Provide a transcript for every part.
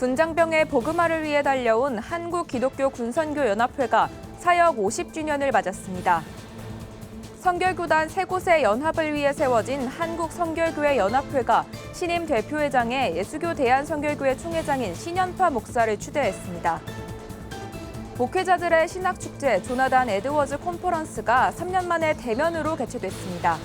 군장병의 복음화를 위해 달려온 한국 기독교 군선교 연합회가 사역 50주년을 맞았습니다. 성결교단 세 곳의 연합을 위해 세워진 한국성결교회 연합회가 신임 대표회장에 예수교 대한성결교회 총회장인 신현파 목사를 추대했습니다. 목회자들의 신학 축제 조나단 에드워즈 컨퍼런스가 3년 만에 대면으로 개최됐습니다.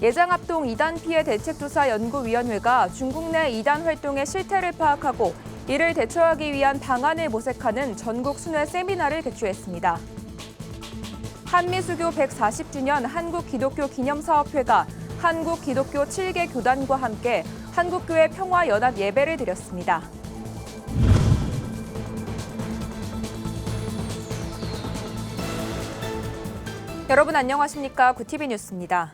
예장합동 이단 피해 대책조사 연구위원회가 중국 내 이단 활동의 실태를 파악하고 이를 대처하기 위한 방안을 모색하는 전국 순회 세미나를 개최했습니다. 한미수교 140주년 한국기독교 기념사업회가 한국기독교 7개 교단과 함께 한국교회 평화연합 예배를 드렸습니다. 여러분 안녕하십니까? 구티비 뉴스입니다.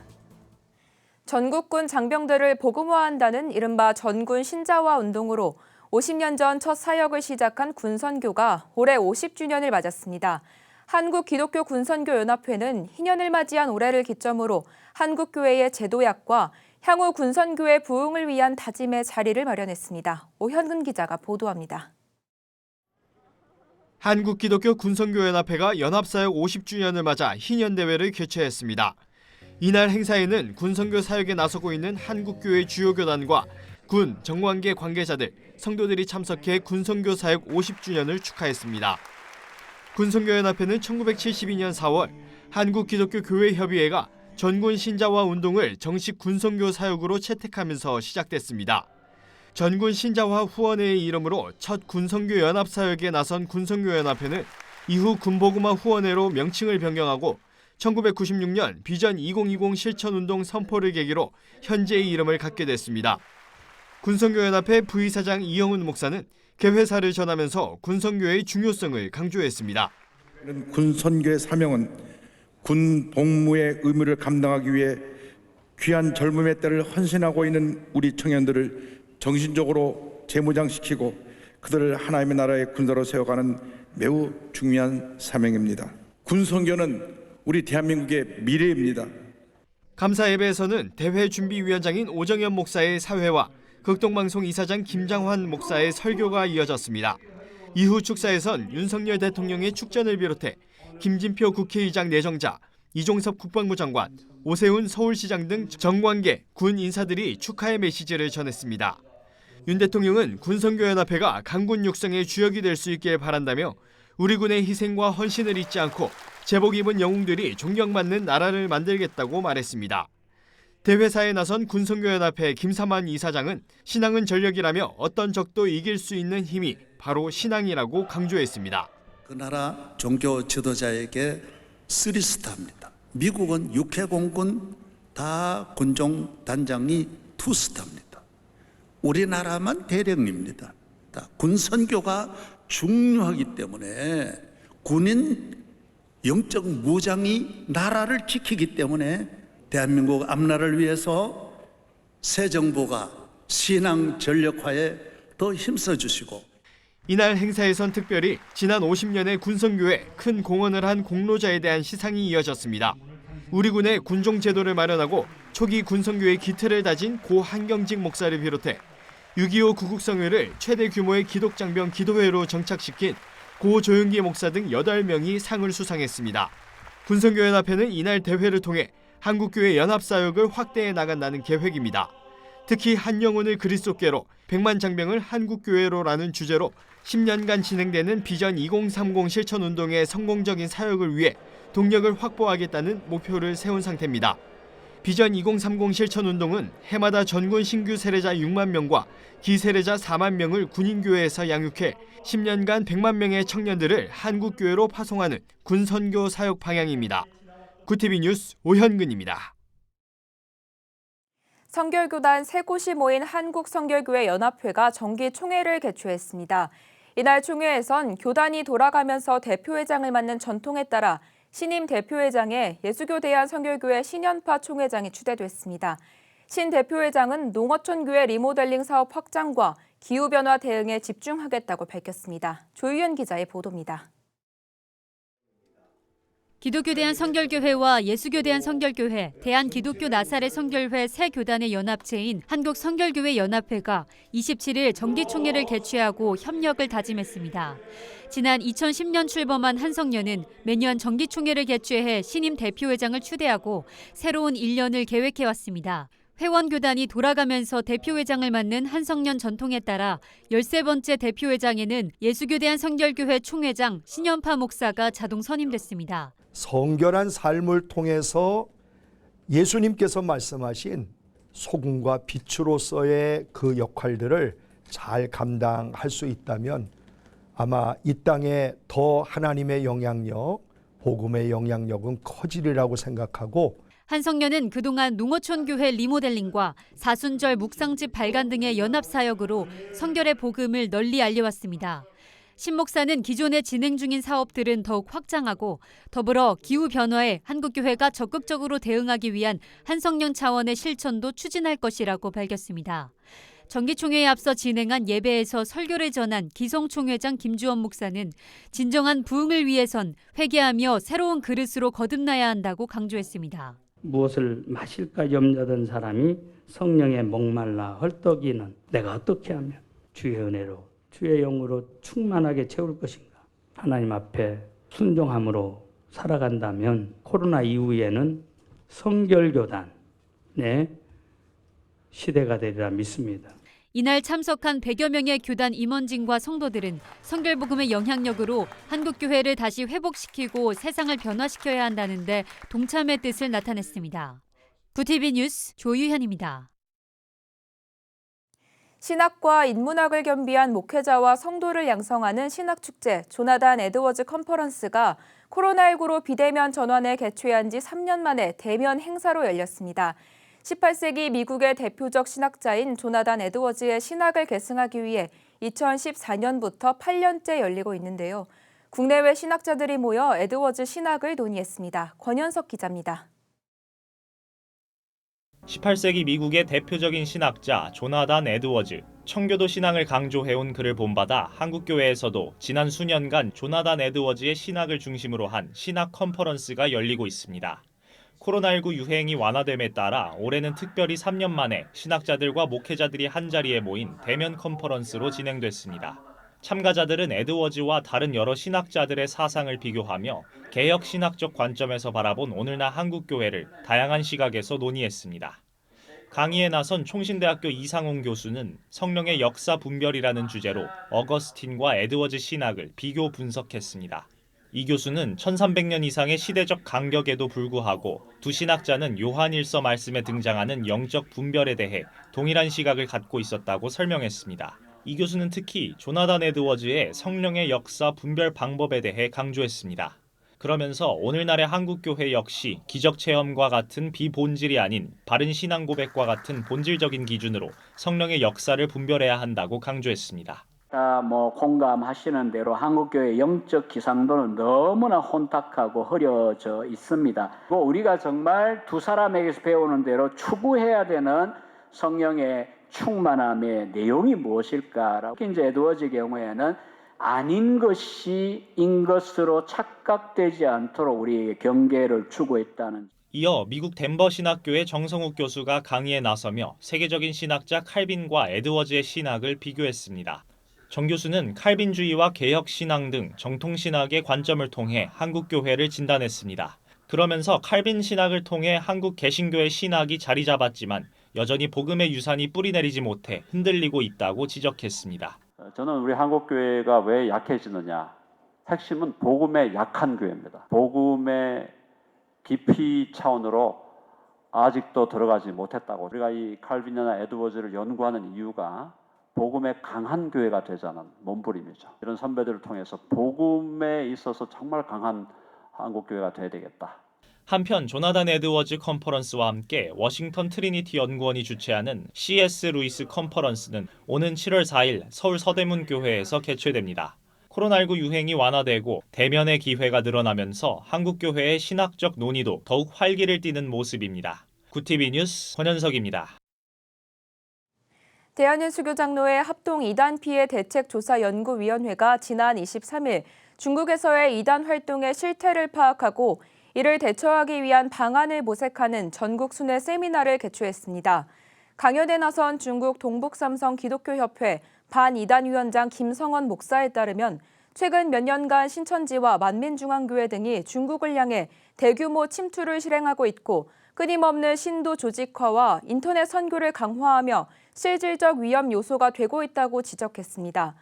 전국군 장병들을 복음화한다는 이른바 전군 신자화 운동으로 50년 전 첫 사역을 시작한 군선교가 올해 50주년을 맞았습니다. 한국기독교 군선교연합회는 희년을 맞이한 올해를 기점으로 한국교회의 제도약과 향후 군선교회 부흥을 위한 다짐의 자리를 마련했습니다. 오현근 기자가 보도합니다. 한국기독교 군선교연합회가 연합사역 50주년을 맞아 희년대회를 개최했습니다. 이날 행사에는 군선교 사역에 나서고 있는 한국교회 주요 교단과 군, 정관계 관계자들, 성도들이 참석해 군선교 사역 50주년을 축하했습니다. 군선교연합회는 1972년 4월 한국기독교교회협의회가 전군 신자화 운동을 정식 군선교 사역으로 채택하면서 시작됐습니다. 전군 신자화 후원회의 이름으로 첫 군선교 연합 사역에 나선 군선교 연합회는 이후 군복음화 후원회로 명칭을 변경하고 1996년 비전 2020 실천운동 선포를 계기로 현재의 이름을 갖게 됐습니다. 군선교연합회 부의사장 이영훈 목사는 개회사를 전하면서 군선교의 중요성을 강조했습니다. 군 선교의 사명은 군 복무의 의무를 감당하기 위해 귀한 젊음의 때를 헌신하고 있는 우리 청년들을 정신적으로 재무장시키고 그들을 하나님의 나라의 군사로 세워가는 매우 중요한 사명입니다. 군 선교는 우리 대한민국의 미래입니다. 감사 예배에서는 대회 준비위원장인 오정현 목사의 사회와 극동방송 이사장 김장환 목사의 설교가 이어졌습니다. 이후 축사에선 윤석열 대통령의 축전을 비롯해 김진표 국회의장 내정자, 이종섭 국방부 장관, 오세훈 서울시장 등 정관계, 군 인사들이 축하의 메시지를 전했습니다. 윤 대통령은 군선교연합회가 강군 육성의 주역이 될 수 있길 바란다며 우리 군의 희생과 헌신을 잊지 않고 제복 입은 영웅들이 존경받는 나라를 만들겠다고 말했습니다. 대회사에 나선 군선교연합회 김삼환 이사장은 신앙은 전력이라며 어떤 적도 이길 수 있는 힘이 바로 신앙이라고 강조했습니다. 그 나라 종교 지도자에게 쓰리스타입니다. 미국은 육해공군 다 군종 단장이 투스타입니다. 우리나라만 대령입니다. 다 군선교가 중요하기 때문에 군인 영적 무장이 나라를 지키기 때문에 대한민국 앞나라를 위해서 새 정부가 신앙 전력화에 더 힘써 주시고 이날 행사에선 특별히 지난 50년의 군선교에 큰 공헌을 한 공로자에 대한 시상이 이어졌습니다. 우리 군의 군종 제도를 마련하고 초기 군선교의 기틀을 다진 고 한경직 목사를 비롯해 6.25 구국성회를 최대 규모의 기독장병 기도회로 정착시킨 고 조윤기 목사 등 8명이 상을 수상했습니다. 군선교연합회는 이날 대회를 통해 한국교회 연합사역을 확대해 나간다는 계획입니다. 특히 한 영혼을 그리스도께로 100만 장병을 한국교회로라는 주제로 10년간 진행되는 비전 2030 실천운동의 성공적인 사역을 위해 동력을 확보하겠다는 목표를 세운 상태입니다. 비전 2030 실천 운동은 해마다 전군 신규 세례자 6만 명과 기세례자 4만 명을 군인교회에서 양육해 10년간 100만 명의 청년들을 한국교회로 파송하는 군선교 사역 방향입니다. 구티비 뉴스 오현근입니다. 성결교단 세 곳이 모인 한국성결교회 연합회가 정기 총회를 개최했습니다. 이날 총회에선 교단이 돌아가면서 대표회장을 맡는 전통에 따라 신임 대표회장에 예수교 대한성결교회 신현파 총회장이 추대됐습니다. 신 대표회장은 농어촌 교회 리모델링 사업 확장과 기후변화 대응에 집중하겠다고 밝혔습니다. 조유현 기자의 보도입니다. 기독교 대한 성결교회와 예수교 대한 성결교회, 대한 기독교 나사렛 성결회 세 교단의 연합체인 한국 성결교회 연합회가 27일 정기총회를 개최하고 협력을 다짐했습니다. 지난 2010년 출범한 한성년은 매년 정기총회를 개최해 신임 대표회장을 추대하고 새로운 1년을 계획해 왔습니다. 회원 교단이 돌아가면서 대표회장을 맡는 한성년 전통에 따라 13번째 대표회장에는 예수교 대한 성결교회 총회장 신연파 목사가 자동 선임됐습니다. 성결한 삶을 통해서 예수님께서 말씀하신 소금과 빛으로서의 그 역할들을 잘 감당할 수 있다면 아마 이 땅에 더 하나님의 영향력, 복음의 영향력은 커지리라고 생각하고 한성년은 그동안 농어촌 교회 리모델링과 사순절 묵상집 발간 등의 연합 사역으로 성결의 복음을 널리 알려왔습니다. 신 목사는 기존에 진행 중인 사업들은 더욱 확장하고 더불어 기후 변화에 한국 교회가 적극적으로 대응하기 위한 한성년 차원의 실천도 추진할 것이라고 밝혔습니다. 정기총회에 앞서 진행한 예배에서 설교를 전한 기성총회장 김주원 목사는 진정한 부흥을 위해선 회개하며 새로운 그릇으로 거듭나야 한다고 강조했습니다. 무엇을 마실까 염려던 사람이 성령에 목말라 헐떡이는 내가 어떻게 하면 주의 은혜로 주의 영으로 충만하게 채울 것인가 하나님 앞에 순종함으로 살아간다면 코로나 이후에는 성결교단의 시대가 되리라 믿습니다. 이날 참석한 100여 명의 교단 임원진과 성도들은 성결복음의 영향력으로 한국교회를 다시 회복시키고 세상을 변화시켜야 한다는데 동참의 뜻을 나타냈습니다. 구티비 뉴스 조유현입니다. 신학과 인문학을 겸비한 목회자와 성도를 양성하는 신학축제 조나단 에드워즈 컨퍼런스가 코로나19로 비대면 전환에 개최한 지 3년 만에 대면 행사로 열렸습니다. 18세기 미국의 대표적 신학자인 조나단 에드워즈의 신학을 계승하기 위해 2014년부터 8년째 열리고 있는데요. 국내외 신학자들이 모여 에드워즈 신학을 논의했습니다. 권현석 기자입니다. 18세기 미국의 대표적인 신학자 조나단 에드워즈, 청교도 신앙을 강조해온 그를 본받아 한국교회에서도 지난 수년간 조나단 에드워즈의 신학을 중심으로 한 신학 컨퍼런스가 열리고 있습니다. 코로나19 유행이 완화됨에 따라 올해는 특별히 3년 만에 신학자들과 목회자들이 한자리에 모인 대면 컨퍼런스로 진행됐습니다. 참가자들은 에드워즈와 다른 여러 신학자들의 사상을 비교하며 개혁 신학적 관점에서 바라본 오늘날 한국 교회를 다양한 시각에서 논의했습니다. 강의에 나선 총신대학교 이상홍 교수는 성령의 역사 분별이라는 주제로 어거스틴과 에드워즈 신학을 비교 분석했습니다. 이 교수는 1300년 이상의 시대적 간격에도 불구하고 두 신학자는 요한일서 말씀에 등장하는 영적 분별에 대해 동일한 시각을 갖고 있었다고 설명했습니다. 이 교수는 특히 조나단 에드워즈의 성령의 역사 분별 방법에 대해 강조했습니다. 그러면서 오늘날의 한국교회 역시 기적 체험과 같은 비본질이 아닌 바른 신앙 고백과 같은 본질적인 기준으로 성령의 역사를 분별해야 한다고 강조했습니다. 다뭐 공감하시는 대로 한국교회 영적 기상도는 너무나 혼탁하고 흐려져 있습니다. 우리가 정말 두 사람에게서 배우는 대로 추구해야 되는 성령의 충만함의 내용이 무엇일까라고 이제 에드워즈 경우에는 아닌 것이 인 것으로 착각되지 않도록 우리 경계를 추구했다는 이어 미국 덴버 신학교의 정성욱 교수가 강의에 나서며 세계적인 신학자 칼빈과 에드워즈의 신학을 비교했습니다. 정 교수는 칼빈주의와 개혁 신앙 등 정통 신학의 관점을 통해 한국 교회를 진단했습니다. 그러면서 칼빈 신학을 통해 한국 개신교의 신학이 자리 잡았지만 여전히 복음의 유산이 뿌리내리지 못해 흔들리고 있다고 지적했습니다. 저는 우리 한국 교회가 왜 약해지느냐? 핵심은 복음의 약한 교회입니다. 복음의 깊이 차원으로 아직도 들어가지 못했다고. 우리가 이 칼빈이나 에드워즈를 연구하는 이유가 복음의 강한 교회가 되자는 몸부림이죠. 이런 선배들을 통해서 복음에 있어서 정말 강한 한국 교회가 돼야 되겠다. 한편 조나단 에드워즈 컨퍼런스와 함께 워싱턴 트리니티 연구원이 주최하는 CS 루이스 컨퍼런스는 오는 7월 4일 서울 서대문 교회에서 개최됩니다. 코로나19 유행이 완화되고 대면의 기회가 늘어나면서 한국 교회의 신학적 논의도 더욱 활기를 띠는 모습입니다. 구티비 뉴스 권현석입니다. 대한인수교 장로회 합동 이단 피해 대책 조사 연구위원회가 지난 23일 중국에서의 이단 활동의 실태를 파악하고 이를 대처하기 위한 방안을 모색하는 전국 순회 세미나를 개최했습니다. 강연에 나선 중국 동북삼성 기독교협회 반이단 위원장 김성원 목사에 따르면 최근 몇 년간 신천지와 만민중앙교회 등이 중국을 향해 대규모 침투를 실행하고 있고 끊임없는 신도 조직화와 인터넷 선교를 강화하며 실질적 위험 요소가 되고 있다고 지적했습니다.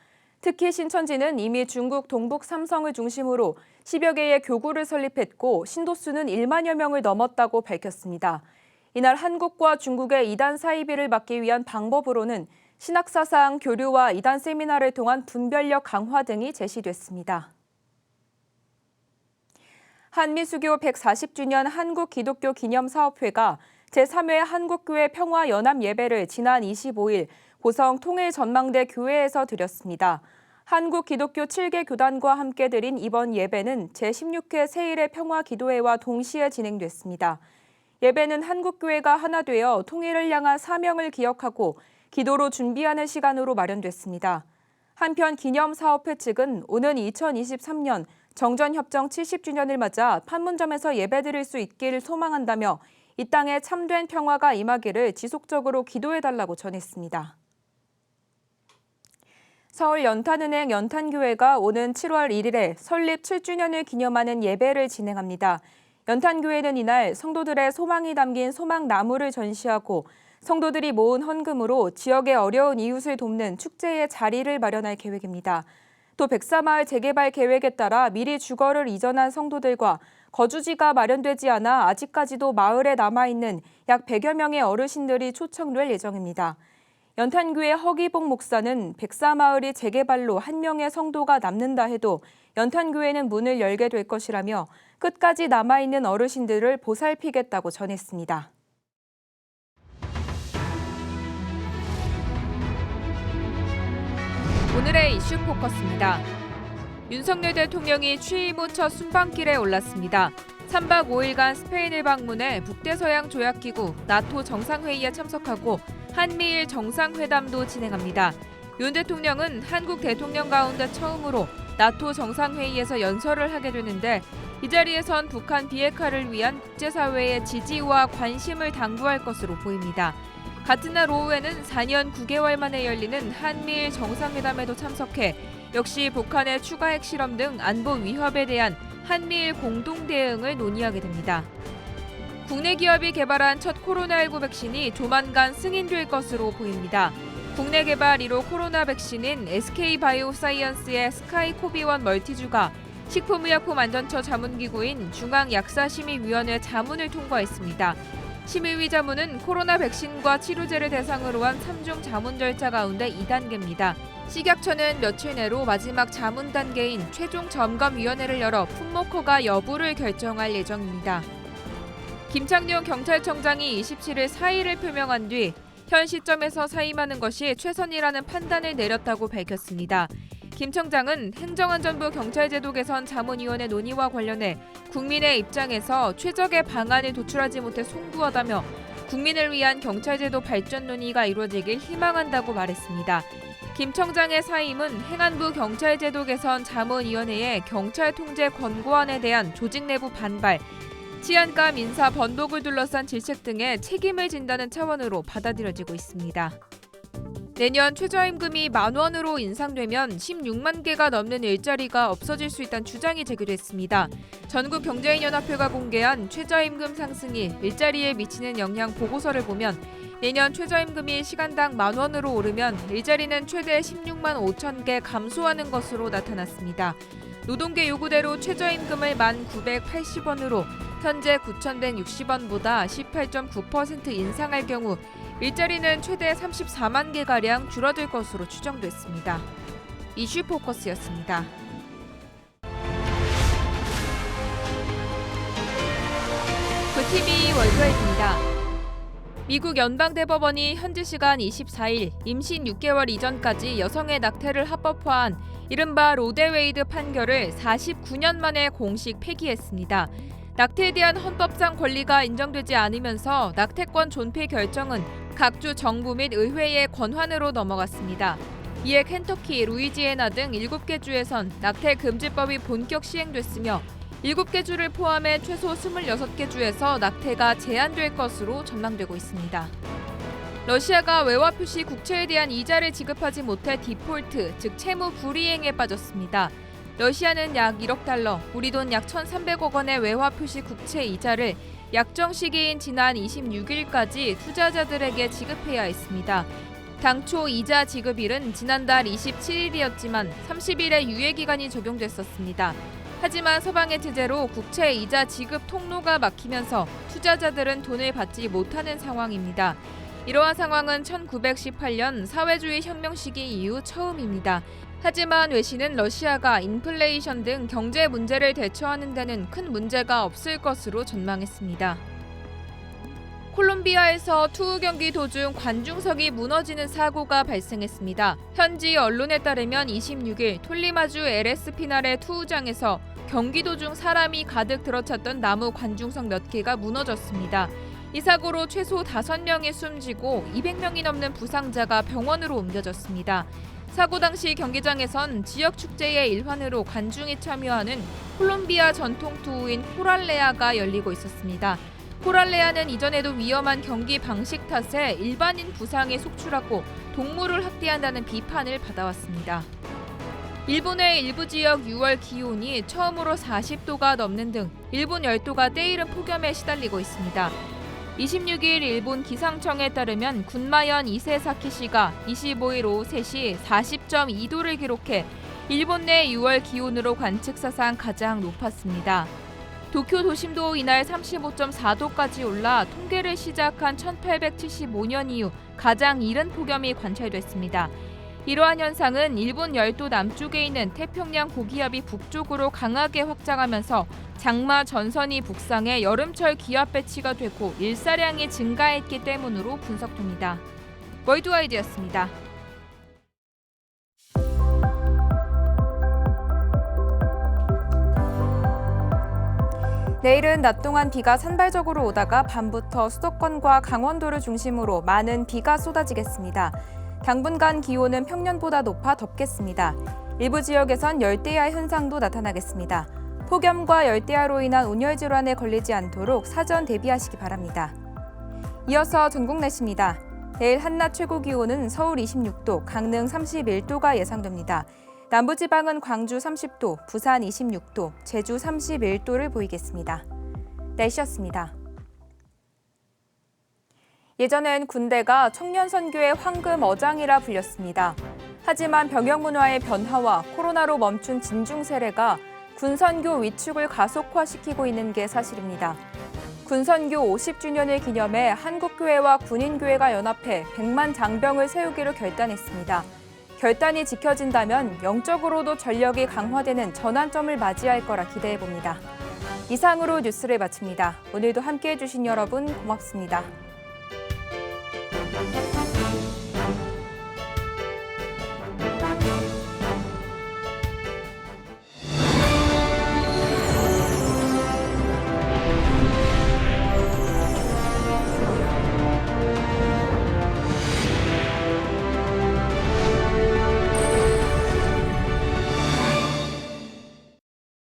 특히 신천지는 이미 중국 동북 삼성을 중심으로 10여 개의 교구를 설립했고 신도 수는 1만여 명을 넘었다고 밝혔습니다. 이날 한국과 중국의 이단 사이비를 막기 위한 방법으로는 신학사상 교류와 이단 세미나를 통한 분별력 강화 등이 제시됐습니다. 한미수교 140주년 한국기독교 기념사업회가 제3회 한국교회 평화연합 예배를 지난 25일 고성 통일전망대 교회에서 드렸습니다. 한국 기독교 7개 교단과 함께 드린 이번 예배는 제16회 세일의 평화 기도회와 동시에 진행됐습니다. 예배는 한국교회가 하나 되어 통일을 향한 사명을 기억하고 기도로 준비하는 시간으로 마련됐습니다. 한편 기념사업회 측은 오는 2023년 정전협정 70주년을 맞아 판문점에서 예배드릴 수 있길 소망한다며 이 땅에 참된 평화가 임하기를 지속적으로 기도해달라고 전했습니다. 서울 연탄은행 연탄교회가 오는 7월 1일에 설립 7주년을 기념하는 예배를 진행합니다. 연탄교회는 이날 성도들의 소망이 담긴 소망나무를 전시하고 성도들이 모은 헌금으로 지역의 어려운 이웃을 돕는 축제의 자리를 마련할 계획입니다. 또 백사마을 재개발 계획에 따라 미리 주거를 이전한 성도들과 거주지가 마련되지 않아 아직까지도 마을에 남아있는 약 100여 명의 어르신들이 초청될 예정입니다. 연탄교회 허기복 목사는 백사마을이 재개발로 한 명의 성도가 남는다 해도 연탄교회는 문을 열게 될 것이라며 끝까지 남아있는 어르신들을 보살피겠다고 전했습니다. 오늘의 이슈 포커스입니다. 윤석열 대통령이 취임 후 첫 순방길에 올랐습니다. 3박 5일간 스페인을 방문해 북대서양 조약기구 나토 정상회의에 참석하고 한미일 정상회담도 진행합니다. 윤 대통령은 한국 대통령 가운데 처음으로 나토 정상회의에서 연설을 하게 되는데 이 자리에선 북한 비핵화를 위한 국제사회의 지지와 관심을 당부할 것으로 보입니다. 같은 날 오후에는 4년 9개월 만에 열리는 한미일 정상회담에도 참석해 역시 북한의 추가 핵실험 등 안보 위협에 대한 한미일 공동 대응을 논의하게 됩니다. 국내 기업이 개발한 첫 코로나19 백신이 조만간 승인될 것으로 보입니다. 국내 개발 1호 코로나 백신인 SK바이오사이언스의 스카이 코비원 멀티주가 식품의약품안전처 자문기구인 중앙약사심의위원회 자문을 통과했습니다. 심의위 자문은 코로나 백신과 치료제를 대상으로 한 3중 자문 절차 가운데 2단계입니다. 식약처는 며칠 내로 마지막 자문 단계인 최종 점검위원회를 열어 품목 허가 여부를 결정할 예정입니다. 김창룡 경찰청장이 27일 사의를 표명한 뒤 현 시점에서 사임하는 것이 최선이라는 판단을 내렸다고 밝혔습니다. 김 청장은 행정안전부 경찰제도 개선 자문위원회 논의와 관련해 국민의 입장에서 최적의 방안을 도출하지 못해 송구하다며 국민을 위한 경찰제도 발전 논의가 이루어지길 희망한다고 말했습니다. 김 청장의 사임은 행안부 경찰제도 개선 자문위원회의 경찰 통제 권고안에 대한 조직 내부 반발, 치안감 인사 번복을 둘러싼 질책 등의 책임을 진다는 차원으로 받아들여지고 있습니다. 내년 최저임금이 만 원으로 인상되면 16만 개가 넘는 일자리가 없어질 수 있다는 주장이 제기됐습니다. 전국 경제인연합회가 공개한 최저임금 상승이 일자리에 미치는 영향 보고서를 보면 내년 최저임금이 시간당 만 원으로 오르면 일자리는 최대 16만 5천 개 감소하는 것으로 나타났습니다. 노동계 요구대로 최저임금을 1,980원으로 현재 9,160원보다 18.9% 인상할 경우 일자리는 최대 34만 개가량 줄어들 것으로 추정됐습니다. 이슈 포커스였습니다. 그TV 월드와입니다. 미국 연방대법원이 현지 시간 24일 임신 6개월 이전까지 여성의 낙태를 합법화한 이른바 로데웨이드 판결을 49년 만에 공식 폐기했습니다. 낙태에 대한 헌법상 권리가 인정되지 않으면서 낙태권 존폐 결정은 각주 정부 및 의회의 권한으로 넘어갔습니다. 이에 켄터키, 루이지애나 등 7개 주에선 낙태 금지법이 본격 시행됐으며 7개 주를 포함해 최소 26개 주에서 낙태가 제한될 것으로 전망되고 있습니다. 러시아가 외화 표시 국채에 대한 이자를 지급하지 못해 디폴트, 즉 채무 불이행에 빠졌습니다. 러시아는 약 1억 달러, 우리 돈 약 1,300억 원의 외화 표시 국채 이자를 약정 시기인 지난 26일까지 투자자들에게 지급해야 했습니다. 당초 이자 지급일은 지난달 27일이었지만 30일의 유예 기간이 적용됐었습니다. 하지만 서방의 제재로 국채 이자 지급 통로가 막히면서 투자자들은 돈을 받지 못하는 상황입니다. 이러한 상황은 1918년 사회주의 혁명 시기 이후 처음입니다. 하지만 외신은 러시아가 인플레이션 등 경제 문제를 대처하는 데는 큰 문제가 없을 것으로 전망했습니다. 콜롬비아에서 투우 경기 도중 관중석이 무너지는 사고가 발생했습니다. 현지 언론에 따르면 26일 톨리마주 에레스피날의 투우장에서 경기 도중 사람이 가득 들어찼던 나무 관중석 몇 개가 무너졌습니다. 이 사고로 최소 5명이 숨지고 200명이 넘는 부상자가 병원으로 옮겨졌습니다. 사고 당시 경기장에선 지역 축제의 일환으로 관중이 참여하는 콜롬비아 전통 투우인 코랄레아가 열리고 있었습니다. 코랄레아는 이전에도 위험한 경기 방식 탓에 일반인 부상에 속출하고 동물을 학대한다는 비판을 받아왔습니다. 일본의 일부 지역 6월 기온이 처음으로 40도가 넘는 등 일본 열도가 때이른 폭염에 시달리고 있습니다. 26일 일본 기상청에 따르면 군마현 이세사키시가 25일 오후 3시 40.2도를 기록해 일본 내 6월 기온으로 관측 사상 가장 높았습니다. 도쿄 도심도 이날 35.4도까지 올라 통계를 시작한 1875년 이후 가장 이른 폭염이 관찰됐습니다. 이러한 현상은 일본 열도 남쪽에 있는 태평양 고기압이 북쪽으로 강하게 확장하면서 장마 전선이 북상해 여름철 기압 배치가 되고 일사량이 증가했기 때문으로 분석됩니다. 월드와이드였습니다. 내일은 낮 동안 비가 산발적으로 오다가 밤부터 수도권과 강원도를 중심으로 많은 비가 쏟아지겠습니다. 당분간 기온은 평년보다 높아 덥겠습니다. 일부 지역에선 열대야 현상도 나타나겠습니다. 폭염과 열대야로 인한 온열 질환에 걸리지 않도록 사전 대비하시기 바랍니다. 이어서 전국 날씨입니다. 내일 한낮 최고 기온은 서울 26도, 강릉 31도가 예상됩니다. 남부지방은 광주 30도, 부산 26도, 제주 31도를 보이겠습니다. 날씨였습니다. 예전엔 군대가 청년 선교의 황금 어장이라 불렸습니다. 하지만 병역 문화의 변화와 코로나로 멈춘 진중 세례가 군선교 위축을 가속화시키고 있는 게 사실입니다. 군선교 50주년을 기념해 한국교회와 군인교회가 연합해 100만 장병을 세우기로 결단했습니다. 결단이 지켜진다면 영적으로도 전력이 강화되는 전환점을 맞이할 거라 기대해 봅니다. 이상으로 뉴스를 마칩니다. 오늘도 함께 해 주신 여러분 고맙습니다.